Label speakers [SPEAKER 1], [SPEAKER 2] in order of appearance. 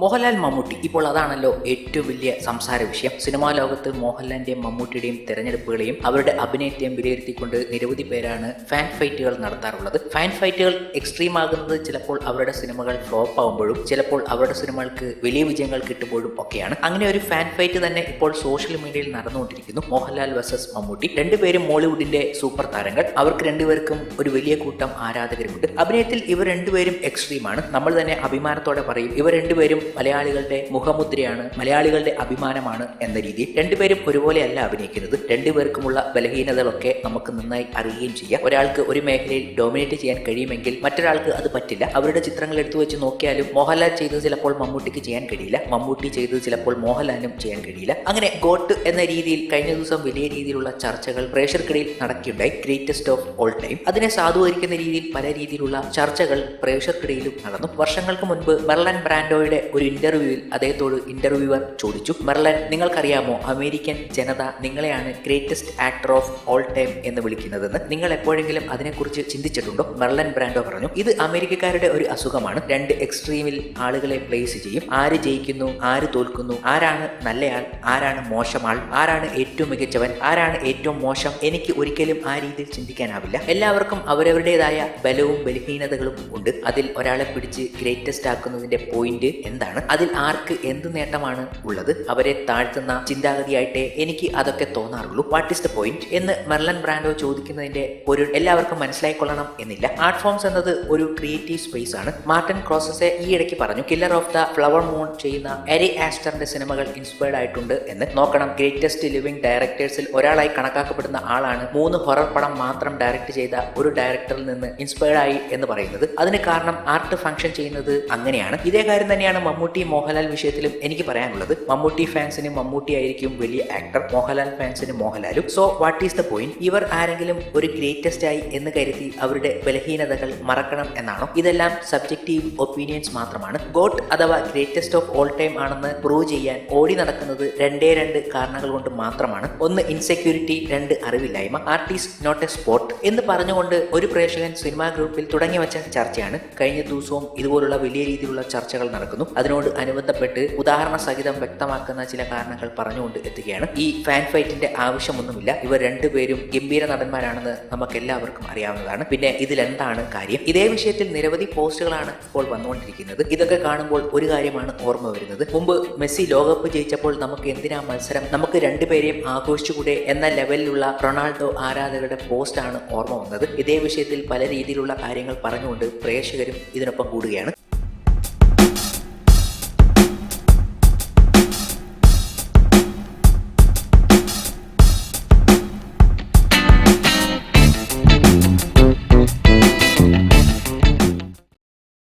[SPEAKER 1] മോഹൻലാൽ മമ്മൂട്ടി. ഇപ്പോൾ അതാണല്ലോ ഏറ്റവും വലിയ സംസാര വിഷയം. സിനിമാ ലോകത്ത് മോഹൻലാലിന്റെയും മമ്മൂട്ടിയുടെയും തെരഞ്ഞെടുപ്പുകളെയും അവരുടെ അഭിനയത്തെയും വിലയിരുത്തിക്കൊണ്ട് നിരവധി പേരാണ് ഫാൻ ഫൈറ്റുകൾ നടത്താറുള്ളത്. ഫാൻ ഫൈറ്റുകൾ എക്സ്ട്രീം ആകുന്നത് ചിലപ്പോൾ അവരുടെ സിനിമകൾ ഫ്ലോപ്പ് ആകുമ്പോഴും ചിലപ്പോൾ അവരുടെ സിനിമകൾക്ക് വലിയ വിജയങ്ങൾ കിട്ടുമ്പോഴും ഒക്കെയാണ്. അങ്ങനെ ഒരു ഫാൻ ഫൈറ്റ് തന്നെ ഇപ്പോൾ സോഷ്യൽ മീഡിയയിൽ നടന്നുകൊണ്ടിരിക്കുന്നു. മോഹൻലാൽ വേഴ്സസ് മമ്മൂട്ടി. രണ്ടുപേരും മോളിവുഡിന്റെ സൂപ്പർ താരങ്ങൾ. അവർക്ക് രണ്ടുപേർക്കും ഒരു വലിയ കൂട്ടം ആരാധകരുമുണ്ട്. അഭിനയത്തിൽ ഇവർ രണ്ടുപേരും എക്സ്ട്രീമാണ് നമ്മൾ തന്നെ അഭിമാനത്തോടെ പറയും ഇവർ രണ്ടുപേരും മലയാളികളുടെ മുഖമുദ്രയാണ് മലയാളികളുടെ അഭിമാനമാണ് എന്ന രീതിയിൽ രണ്ടുപേരും ഒരുപോലെയല്ല അഭിനയിക്കുന്നത്. രണ്ടുപേർക്കുമുള്ള ബലഹീനതകളൊക്കെ നമുക്ക് നന്നായി അറിയുകയും ചെയ്യാം. ഒരാൾക്ക് ഒരു മേഖലയിൽ ഡോമിനേറ്റ് ചെയ്യാൻ കഴിയുമെങ്കിൽ മറ്റൊരാൾക്ക് അത് പറ്റില്ല. അവരുടെ ചിത്രങ്ങൾ എടുത്തു വെച്ച് നോക്കിയാലും മോഹൻലാൽ ചെയ്തത് ചിലപ്പോൾ മമ്മൂട്ടിക്ക് ചെയ്യാൻ കഴിയില്ല. മമ്മൂട്ടി ചെയ്തത് ചിലപ്പോൾ മോഹൻലാലിനും ചെയ്യാൻ കഴിയില്ല. അങ്ങനെ ഗോട്ട് എന്ന രീതിയിൽ കഴിഞ്ഞ ദിവസം വലിയ രീതിയിലുള്ള ചർച്ചകൾ പ്രേക്ഷർക്കിടയിൽ നടക്കുകയുണ്ടായി. ഗ്രേറ്റസ്റ്റ് ഓഫ് ഓൾ ടൈം അതിനെ സാധൂകരിക്കുന്ന രീതിയിൽ പല രീതിയിലുള്ള ചർച്ചകൾ പ്രേക്ഷർക്കിടയിലും നടന്നു. വർഷങ്ങൾക്ക് മുൻപ് മെർലൻ ബ്രാൻഡോയുടെ ഒരു ഇന്റർവ്യൂവിൽ അദ്ദേഹത്തോട് ഇന്റർവ്യൂവർ ചോദിച്ചു. മെർലൻ നിങ്ങൾക്കറിയാമോ അമേരിക്കൻ ജനത നിങ്ങളെയാണ് greatest actor of all time എന്ന് വിളിക്കുന്നതെന്ന്? നിങ്ങൾ എപ്പോഴെങ്കിലും അതിനെക്കുറിച്ച് ചിന്തിച്ചിട്ടുണ്ടോ? മെർലൻ ബ്രാൻഡോ പറഞ്ഞു ഇത് അമേരിക്കക്കാരുടെ ഒരു അസുഖമാണ്. രണ്ട് എക്സ്ട്രീമിൽ ആളുകളെ പ്ലേസ് ചെയ്യും. ആര് ജയിക്കുന്നു ആര് തോൽക്കുന്നു ആരാണ് നല്ലയാൾ ആരാണ് മോശമാൾ ആരാണ് ഏറ്റവും മികച്ചവൻ ആരാണ് ഏറ്റവും മോശം എനിക്ക് ഒരിക്കലും ആ രീതിയിൽ ചിന്തിക്കാനാവില്ല. എല്ലാവർക്കും അവരവരുടേതായ ബലവും ബലഹീനതകളും ഉണ്ട്. അതിൽ ഒരാളെ പിടിച്ച് ഗ്രേറ്റസ്റ്റ് ആക്കുന്നതിന്റെ പോയിന്റ് എന്താണ് അതിൽ ആർക്ക് എന്ത് നേട്ടമാണ് ഉള്ളത്? അവരെ താഴ്ത്തുന്ന ചിന്താഗതിയായിട്ടേ എനിക്ക് അതൊക്കെ തോന്നാറുള്ളൂ. വാട്ട് ഇസ് ദ പോയിന്റ് എന്ന് മെർലൻ ബ്രാൻഡോ ചോദിക്കുന്നതിന്റെ ഒരു എല്ലാവർക്കും മനസ്സിലായിക്കൊള്ളണം എന്നില്ല. ആർട്ട് ഫോംസ് എന്നത് ഒരു ക്രിയേറ്റീവ് സ്പേസ് ആണ്. മാർട്ടിൻ ക്രോസസെ ഈ ഇടയ്ക്ക് പറഞ്ഞു killer of the flower moon ചെയ്യുന്ന എരി ആസ്റ്ററിന്റെ സിനിമകൾ ഇൻസ്പയർഡ് ആയിട്ടുണ്ട് എന്ന്. നോക്കണം ഗ്രേറ്റസ്റ്റ് ലിവിംഗ് ഡയറക്ടേഴ്സിൽ ഒരാളായി കണക്കാക്കപ്പെടുന്ന ആളാണ് മൂന്ന് ഹൊറർ പടം മാത്രം ഡയറക്ട് ചെയ്ത ഒരു ഡയറക്ടറിൽ നിന്ന് ഇൻസ്പയർഡ് ആയി എന്ന് പറയുന്നത്. അതിന് കാരണം ആർട്ട് ഫംഗ്ഷൻ ചെയ്യുന്നത് അങ്ങനെയാണ്. ഇതേ കാര്യം തന്നെയാണ് മമ്മൂട്ടി മോഹൻലാൽ വിഷയത്തിലും എനിക്ക് പറയാനുള്ളത് മമ്മൂട്ടി ഫാൻസിന് മമ്മൂട്ടി ആയിരിക്കും വലിയ ആക്ടർ മോഹൻലാൽ ഫാൻസിന് മോഹൻലാലും. So what is the point ഇവർ ആരെങ്കിലും ഒരു ഗ്രേറ്റസ്റ്റ് ആയി എന്ന് കരുതി അവരുടെ ബലഹീനതകൾ മറക്കണം എന്നാണോ? ഇതെല്ലാം സബ്ജക്റ്റീവ് ഒപ്പീനിയൻസ് മാത്രമാണ്. ഗോട്ട് അഥവാ ഗ്രേറ്റസ്റ്റ് ഓഫ് ഓൾ ടൈം ആണെന്ന് പ്രൂവ് ചെയ്യാൻ ഓടി നടക്കുന്നത് രണ്ടേ രണ്ട് കാരണങ്ങൾ കൊണ്ട് മാത്രമാണ്. ഒന്ന് ഇൻസെക്യൂരിറ്റി രണ്ട് അറിവില്ലായ്മ. ആർട്ടിസ്റ്റ് നോട്ട് എ സ്പോട്ട് എന്ന് പറഞ്ഞുകൊണ്ട് ഒരു പ്രേക്ഷകൻ സിനിമാ ഗ്രൂപ്പിൽ തുടങ്ങി വെച്ച ചർച്ചയാണ്. കഴിഞ്ഞ ദിവസവും ഇതുപോലുള്ള വലിയ രീതിയിലുള്ള ചർച്ചകൾ നടക്കുന്നു. അതിനോട് അനുബന്ധപ്പെട്ട് ഉദാഹരണ സഹിതം വ്യക്തമാക്കുന്ന ചില കാരണങ്ങൾ പറഞ്ഞുകൊണ്ട് എത്തുകയാണ്. ഈ ഫാൻ ഫൈറ്റിന്റെ ആവശ്യമൊന്നുമില്ല. ഇവർ രണ്ടുപേരും ഗംഭീര നടന്മാരാണെന്ന് നമുക്ക് എല്ലാവർക്കും അറിയാവുന്നതാണ്. പിന്നെ ഇതിൽ എന്താണ് കാര്യം? ഇതേ വിഷയത്തിൽ നിരവധി പോസ്റ്റുകളാണ് ഇപ്പോൾ വന്നുകൊണ്ടിരിക്കുന്നത്. ഇതൊക്കെ കാണുമ്പോൾ ഒരു കാര്യമാണ് ഓർമ്മ വരുന്നത്. മുമ്പ് മെസ്സി ലോകകപ്പ് ജയിച്ചപ്പോൾ നമുക്ക് എന്തിനാ മത്സരം? നമുക്ക് രണ്ടുപേരെയും ആഘോഷിച്ചുകൂടെ എന്ന ലെവലിലുള്ള റൊണാൾഡോ ആരാധകരുടെ പോസ്റ്റാണ് ഓർമ്മ വന്നത്. ഇതേ വിഷയത്തിൽ പല രീതിയിലുള്ള കാര്യങ്ങൾ പറഞ്ഞുകൊണ്ട് പ്രേക്ഷകരും ഇതിനൊപ്പം കൂടുകയാണ്.